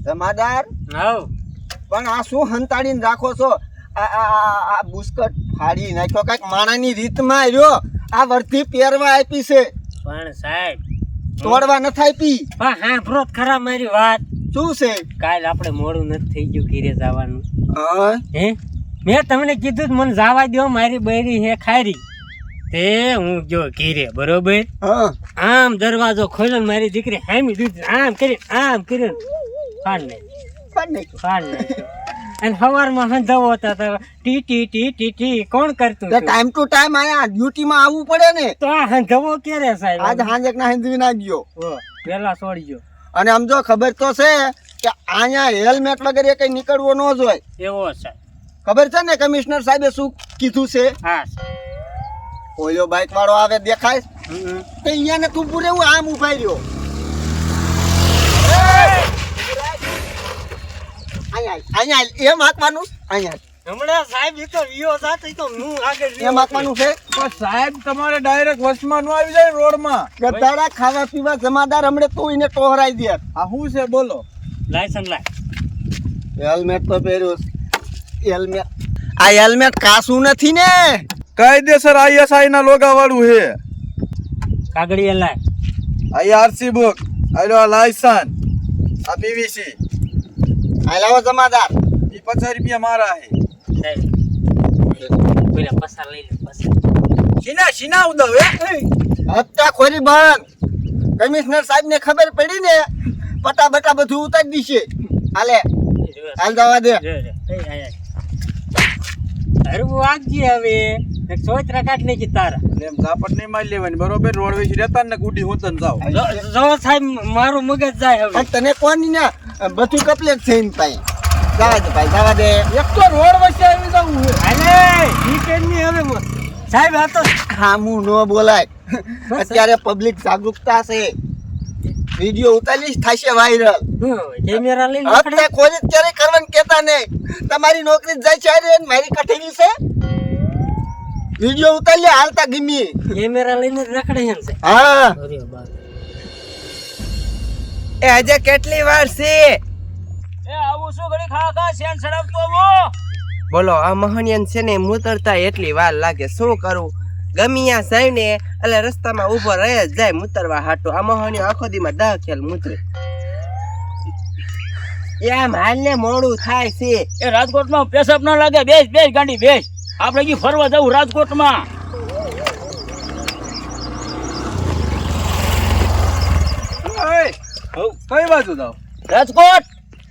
જમાદાર? હાઉ પણ આ શું હંતાડીને રાખો છો? આ આ આ- આ બુસ્કટ ફાડી નાખ્યો કાંઈક માણાની રીતમાં આવ્યો આ વર્ધી પહેરવા આપી છે. પણ સાહેબ તોડવા નથી આપી પણ હા ભરો ખરા મારી વાત. શું છે? કાલ આપણે મોડું નથી થઈ ગયું ઘીરે જવાનું. હે. મેં તમને કીધું મને જવા દો મારી બૈરી હે ખારી. તે હું જો ઘીરે બરોબર? હા. આમ દરવાજો ખોલ્યો મારી દીકરી હામી દીધી આમ કરી આમ કર્યું નહીં. નહીં. અને સવારમાં સંધાવો હતા તો ટી ટી ટી ટી ટી કોણ કરતું ટાઈમ ટુ ટાઈમ આયા ડ્યુટીમાં આવવું પડે ને. તો આ સંધાવો ક્યારે સાહેબ? આજ હાંજે ના હિન્દવી ના ગયો પેલા છોડી ગયો. અને આમ જો ખબર તો છે કે અહીંયા હેલ્મેટ વગેરે કઈ નીકળવો ન જોઈએ એવો સાહેબ. ખબર છે ને કમિશનર સાહેબે શું કીધું છે? હા ઓલો બાઇક વાળો આવે દેખાય. તો અહીંયા ને તું પૂરેવું આમ ઊભા રહ્યો. અહીંયા અહીંયા એમ હાંકવાનું? અહીંયા હમણાં સાહેબ એ તો વિયો જાત એ તો હું આગળ એમ હાંકવાનું છે? પણ સાહેબ તમારે ડાયરેક્ટ વચમાં નો આવી જાય રોડમાં. ગધાડા ખાવા પીવા જમાદાર હમણે તું એને ટોહરાઈ દે. આ શું છે બોલો. લાયસન લાય. હેલ્મેટ તો પહેર્યું હેલ્મેટ આ હેલ્મેટ કાસું નથી ને. કાયદેસર આઈએસઆઈ ના લોગા વાળું છે. કાગડી લાય. આ આરસી બુક આલો લાયસન લાયસન્સ આ પીવીસી લાવો જમાદાર ઈ પચાસ રૂપિયા મારા હે. પેલા પસાર લઈ લે પસાર. શીના શીના ઉદવ હે? હપ્તા ખોરી બંધ કમિશનર સાહેબ ને ખબર પડી ને પટા બટા બધું ઉતારી દીશે. હાલે હાલ જવા દે. હરવું વાગજી હવે. એક સોતરા કાઢ નાખી તારા. એમ ઝાપટ નહીં મારી લેવાની બરોબર? રોડ વિશે રહેતા ને ગુડી હોતન જાવ જો જો સાહેબ મારું મગજ જાય હવે. તને કોની ના બધું કપલેટ થઈને પાસે જવા દે ભાઈ જવા દે. એક તો રોડ વચ્ચે આવી જવું છે વીકેન્ડની હવે સાહેબ આ તો ખામું ન બોલાય. અત્યારે પબ્લિક જાગૃતતા છે. વીડિયો ઉતારીશ થશે વાયરલ કેમેરા લઈને હપ્તા કોઈ ક્યારે કરવાનું કેતા નહીં. તમારી નોકરી જ જાય છે અરે મારી કઠેલી છે? વીડિયો ઉતારી હાલતા ગમી કેમેરા લઈને રખડે છે. હા. અરે. એ આજે કેટલી વાર છે? બોલો આ મહણિયન છે ને મૂતરતા એટલી વાર લાગે. શું કરું? ગમિયા જાય ને એટલે રસ્તામાં ઊભો રહે જ જાય મૂતરવા હાટો. આ મહણિયો આખો દીમાં દહ ખેલ મૂતરે. એમ હાલ હાલને મોડું થાય છે. એ રાજકોટમાં પેશાબ ન લાગે. બેસ બેસ ગાંડી બેસ. આપણે ફરવા જવું રાજકોટમાં. કઈ બાજુ જાવ રાજકોટ!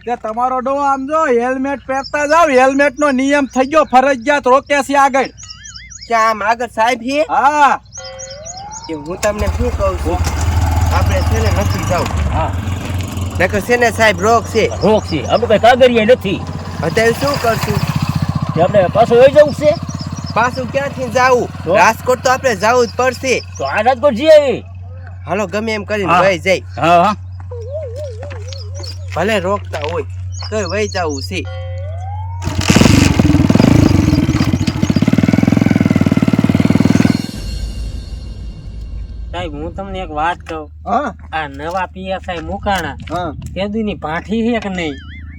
કે તમારો ડો આમ જો હેલ્મેટ પહેરતા જાવ હેલ્મેટ નો નિયમ થઈ ગયો ફરજિયાત રોક્યા છે આગળ. ક્યાં આમ આગળ સાહેબ છે હા. એ હું તમને શું કહું છું? આપણે છે ને નથી જાવ હા. નકર છે ને સાહેબ રોક છે. રોક છે. અમે કઈ કાગળિયા નથી. અત્યારે શું કરશું? કે આપણે પાછું હોય જવું છે. પાછું ક્યાંથી જાવું? રાજકોટ તો આપણે જવું જ પડશે. તો આ રાજકોટ જઈએ. હાલો ગમે એમ કરીને ભાઈ જાય. હા હા. ભલે રોકતા હોય તોય વહી જવું છે. સાહેબ હું તમને એક વાત કહું. હા. આ નવા પીએસઆઈ મુકાણા હા. તેદુની ભાઠી છે કે નહીં?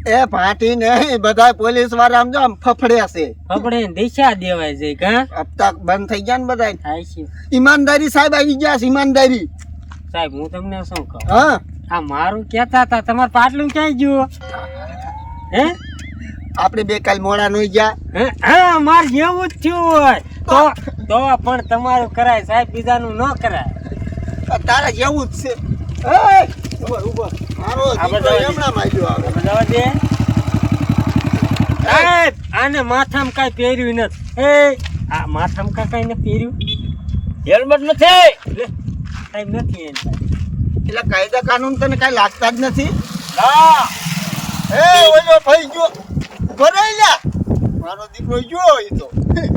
એ પાટી નહીં બધા પોલીસવાળા આમ જો આમ ફફડ્યા છે. ફફડે દિશા દેવાય છે કા હપ્તા બંધ થઈ ગયા ને બધા થાય છે. ઈમાનદારી સાહેબ આવી ગયા છે ઈમાનદારી. સાહેબ હું તમને શું કહું? હા. આ મારું કહેતા હતા તમારું પાટલું ક્યાંય ગયું? હે? આપણે બે કાલ મોડા નહીં ગયા. હે? હા માર જેવું જ થયું હોય. તો તો પણ તમારું કરાય સાહેબ બીજાનું ન કરાય. તારા જેવું જ છે. એય, ઊભો, ઊભો. મારો આપણે દીકરો દે. એમણામ આવે. જવા દે સાહેબ આને માથામાં કાંઈ પહેર્યું નથી. એ આ માથામાં કાંઈ કાંઈ ન પહેર્યું? હેલ્મેટ નથી. લે, સાહેબ નથી એને એટલે કાયદા કાનૂન તને કઈ લાગતા જ નથી? ના. એ ઓલો ભાઈ જો જા મારો દીકરો જો એ તો.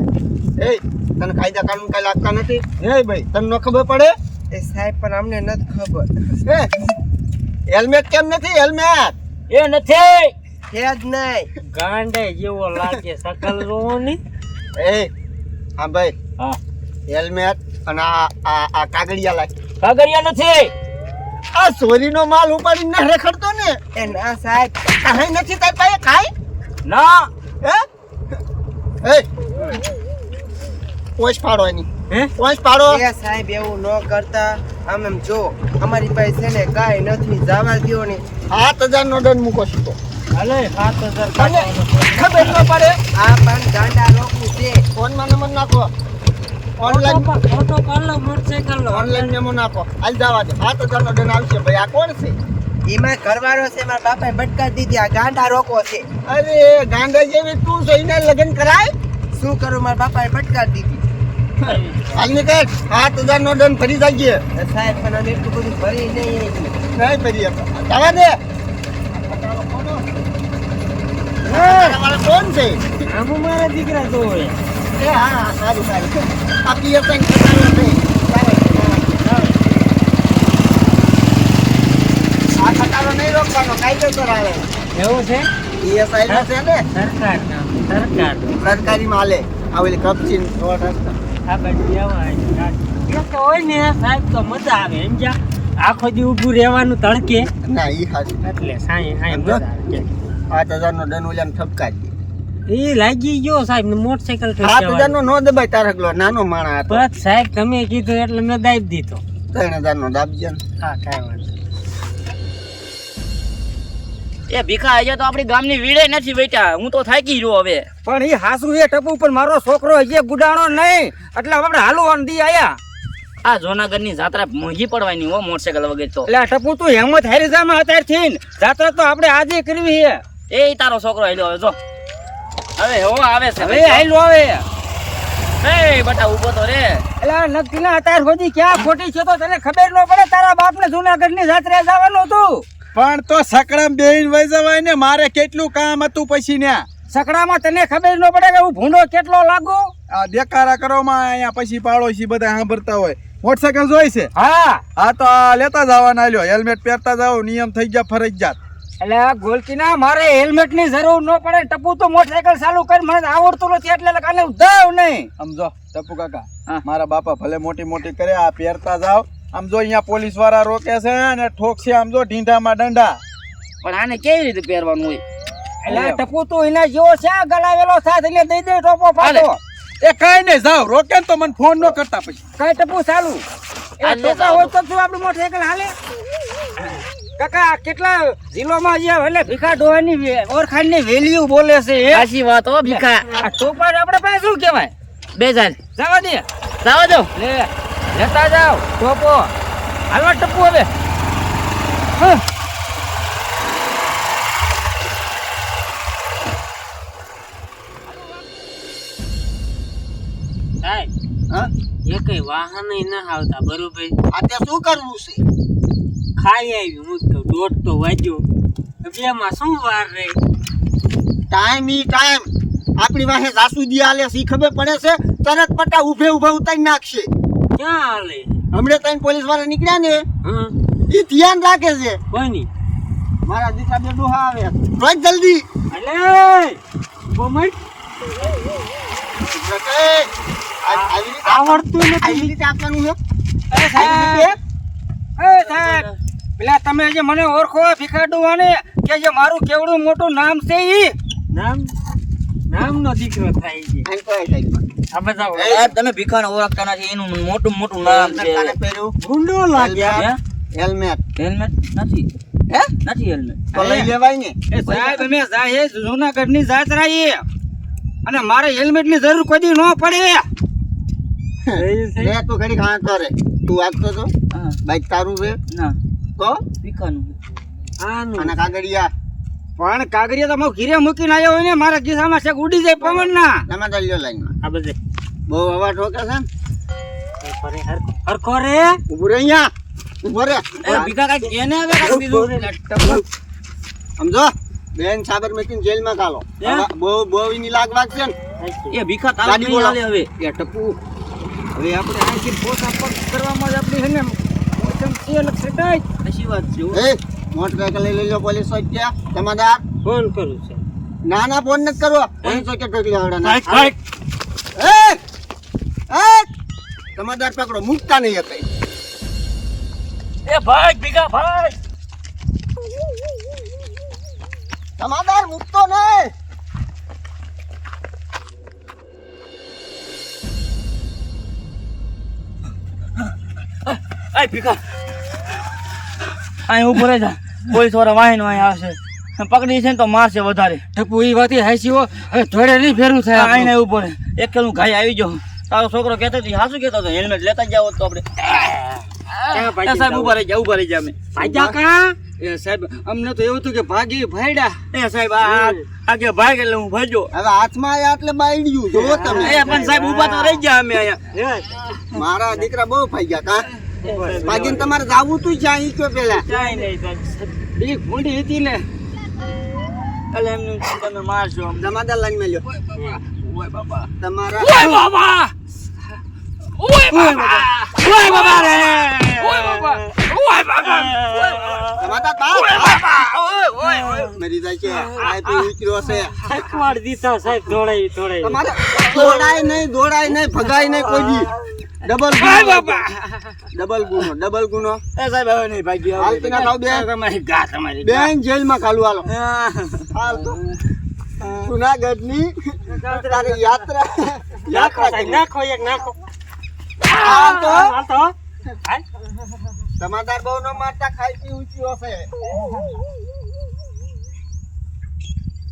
એ તને કાયદા કાનૂન કાંઈ લાગતા નથી? એ ભાઈ તને ન ખબર પડે? એ સાહેબ પણ અમને નથી ખબર. એ હેલ્મેટ કેમ નથી? હેલ્મેટ. એ નથી. છે જ નહીં. ગાંડે જેવો લાગે સકલ રોની એ હા ભાઈ. હા. હેલ્મેટ અને આ આ આ કાગળિયા લાગે. કાગળિયા નથી. આ ચોરીનો માલ ઉપાડી ના રખડતો ને? એ ના સાહેબ કાંઈ નથી તારી પાસે કાંઈ? ના. હે? એ પોચ પાડો એની. હે? પોચ પાડો એ સાહેબ એવું ન કરતા. આમ એમ જો અમારી પાસે છે ને કાંઈ નથી જવા દ્યો ને. સાત હજાર નો દંડ મૂકો છો તો. હાલે સાત હજાર ખબર ન પડે. આ પણ ગાંડા લોકો છે. ફોનમાં નંબર નાખો. ઓનલાઈન ફોટો ફોટો પાડલો મોટરસાઈકલ નો ઓનલાઈન મેમો નાખો હાલ જવા દે. સાત હજાર નો ડન આવશે ભાઈ. આ કોણ છે? એમાં ઘરવાળો છે મારા બાપાએ બટકા દીધી. આ ગાંડા રોકો છે. અરે ગાંડા જેવી તું છે એને લગ્ન કરાય? શું કરું મારા બાપાએ બટકા દીધી. હાલ નીકળ. સાત હજાર નો દંડ ફરી જાય તો સાહેબ પણ અમે એટલું બધું ભરી નહીં નહીં ફરી જવા દે. કોણ છે? આમ મારા દીકરા તો હોય. એ હા હા સારું સારું. આ પિયર કંઈક ખટારો છે આ ખટારો નહીં રોકવાનો કાયદેસર આવે એવું છે? પીએસઆઈ નો છે ને? સરકાર સરકાર સરકારી માલે. આવેલી કપચી આ બાજુ હોય ને સાહેબ તો મજા આવે એમ જા. આખો દી ઊભું રહેવાનું તડકે. ના ઈ હાજી એટલે સાંઈ સાંઈ? મજા આવે પાંચ હજાર નો દંડ ઓલાને ઠપકારી એ લાગી ગયો સાહેબ ને સાત હજાર નો નો દબાય તારકલો નાનો માણા હતો બસ સાહેબ તમે કીધું એટલે મેં દાબી દીધો. ત્રણ હજાર નો. દાબજે હા કાંઈ વાંધો એ ભીખા આજે તો આપણી ગામની વીડે નથી બેઠા. હું તો થાકી રહ્યો હવે. પણ એ હાસુ એ ટપુ પણ મારો છોકરો હજી ગુડાણો નહીં. એટલે આપણે હાલુ દી આયા. આ જોનાગઢની જાત્રા મોંઘી પડવાની હો મોટરસાયકલ વગર તો. એટલે ટપુ તું હેમત હારી જામાં અત્યારે જાત્રા તો આપણે આજે કરવી છે. એ તારો છોકરો હવે જો. હવે હો આવે છે. હવે હાલો આવે. એ બટા ઊભો તો રે. એલા આ નક્કી ના અત્યાર સુધી ક્યાં ખોટી છે તો તને ખબર ન પડે તારા બાપને જુનાગઢની જાત્રા જવાનું હતું. પણ તો સકડામ બેહીને વહી જવાય ને મારે કેટલું કામ હતું પછી ને સકડામાં તને ખબર ન પડે કે હું ભૂંડો કેટલો લાગુ? આ દેકારા કરવામાં અહીંયા પછી પાડોશી બધા સાંભળતા હોય. મોટરસાયકલ જોઈ છે? હા. હા તો આ લેતા જવાના લ્યો હેલ્મેટ પહેરતા જાવ નિયમ થઈ ગયા ફરજિયાત. એટલે આ ગોલકીના મારે હેલ્મેટની જરૂર ન પડે. ટપુ તો મોટરસાયકલ ચાલુ કરી મને આવડતું નથી એટલે કાલે હું દાવ નહીં. સમજો ટપુ કાકા હા. મારા બાપા ભલે મોટી મોટી કરે આ પહેરતા જાવ આમ જો અહીંયા પોલીસવાળા રોકે છે અને ઠોકશે આમ જો ઢીંઢામાં દંડા પણ આને કેવી રીતે પહેરવાનું હોય? એટલે આ ટપુ તું એના જેવો છે ગલાવેલો સાથ એટલે દઈ દે ટોપો ફાડો એ કાઈ નહીં જાવ રોકે ને તો મને ફોન ન કરતા પછી. કઈ ટપુ ચાલુ. એ ટોકા હોય તો શું આપણું મોટરસાયકલ હાલે. કાકા કેટલા જિલ્લોમાં જે એટલે ભીખા ડોહાની ઓળખાણની વેલ્યુ બોલે છે. સાચી વાત હો ભીખા. આ ટોપા આપણે પાસે શું કહેવાય? બે જાન જવા દે. જાવા દો. લે લેતા જાવ ટોપો હાલવા ટપુ હવે. હા. સાહેબ હા? એ કઈ વાહન ના આવતા બરોબર? આ તે શું કરવું છે? ખાઈ આવી હું તો દોઢ તો વાગ્યો. બે માં શું વાર રે ટાઈમ ઈ ટાઈમ આપણી પાસે જાસુદી આલે છે ઈ ખબર પડે છે? તરત પટા ઉભે ઉભે ઉતારી નાખશે. ક્યાં હાલે હમણે ત્રણ પોલીસવાળા નીકળ્યા ને એ ઈ ધ્યાન રાખે છે. કોની? મારા દીકરા બે ડોહા આવે. રોજ જલ્દી. અલે! ગોમટ આવડતું આવી રીતે આવડતું આવી રીતે આપવાનું છે? એ સાહેબ! એ સાહેબ! પેલા તમે જે મને ઓળખો ભીખા ડોહાને કે જે મારું કેવડું મોટું નામ છે ઈ? નામ? નામનો દીકરો થાય છે. આ બધા સાહેબ તમે ભીખાને ઓળખતા નથી એનું મોટું મોટું નામ છે. ગુંડો લાગ્યા. હેલ્મેટ હેલ્મેટ નથી. હે? નથી હેલ્મેટ તો લઈ લેવાય ને. એ સાહેબ અમે જાય જુનાગઢની જાત્રા એ અને મારે હેલ્મેટની જરૂર કોઈ ન પડે. રે તું ઘડી ખાણ કરે તું વાગતો તો? હા. બાઈક તારું છે? ના. તો આનું. અને કાગળિયા. પણ કાગડિયા તો હું ઘીરે મૂકીને આવ્યો હોય ને મારા ખિસ્સામાં છે ઉડી જાય પવન ના તમે તો લ્યો લાઈનમાં. આ બધે. બહુ હવા ઠોકે છે ને? હરખો રે, ઉભું રે અહીંયા. ઊભો રે. ભીખા કાંઈક એને હવે કાંઈક બીજું? સમજો? બેન સાબરમતી જેલમાં કાલો. બહુ બહુ એની લાગ વાગશે ને. એ ભીખા તારું નહીં હાલે હવે. એ ટપુ. હવે આપણે અહીંથી પોસા પર કરવામાં જ આપણી છે ને મોસમ છે એટલે. સાચી વાત છે. એ મોટરસાયકલ લઈ લેજો પોલીસ ચોક્યા જમાદાર ફોન કરું છે. ના ના ફોન નથી કરવો. પોલીસ ઠોકી લેવાના કાંઈક, કાંઈક. એ એ જમાદાર પકડો મૂકતા નહીં કઈ. એ ભાઈ ભીગા ભાઈ. જમાદાર મૂકતો નહીં. ભીખા અહીં ઊભો રહે પોલીસવાળા વાહીનો અહીં આવશે. પકડી છે ને તો મારશે વધારે. ટપુ એ વાત હાસી હો. હવે ધોડે નહીં ફેરવું થાય આઈને ઊભો રહે. એક કે હું ઘાઈ આવી જાઉં તારો છોકરો કહેતો હતો હાસુ કહેતો હતો હેલ્મેટ લેતા જાવ તો આપણે. સાહેબ ઊભા રહી જા ઊભા રહી જા અમે. ભાગ્યા કા? એ સાહેબ અમને તો એવું હતું કે ભાગી ભાઈડા એ સાહેબ આ આગે ભાગ એટલે હું ભજો હવે હાથમાં આયા એટલે બાઈડ્યું જો તમે. એ પણ સાહેબ ઊભા તો રહી ગયા અમે અહીંયા. મારા દીકરા બહુ ફાઈ ગયા કા ભાગીને તમારે જાવું તું છે અહીં કયો પેલા? કાંઈ નહીં સાહેબ એ ભૂંડી હતી ને. એટલે એમને તમે મારશો જમાદાર લાઈનમાં લ્યો. ઓય બાબા. તમારા ઓય બાબા! ઓય બાબા. ઓય બાબા રે! ઓય બાબા! ઓય બાબા! જમાદાર ઓય બાબા! ઓય ઓય ઓય. મરી જાય છે. આ પી ઉતર્યો છે? એકવાર દીધા સાહેબ દોડાવી દોડાવી તમારે દોડાય નહીં દોડાય નહીં ભગાય નહીં કોઈ દી. ડબલ ગુનો. બાબા ડબલ ગુનો ડબલ ગુનો. એ સાહેબ હવે નહીં ભાગી હાલ તને ખાવ બે. તમારી ગા તમારી બેન જેલમાં ખાલું હાલો. હાલ તો જુનાગઢની તારી યાત્રા યાત્રા નાખો એક નાખો. હાલ તો હાલ. તો હાલ. બહુ નો મારતા ખાઈ પી ઊંચી હશે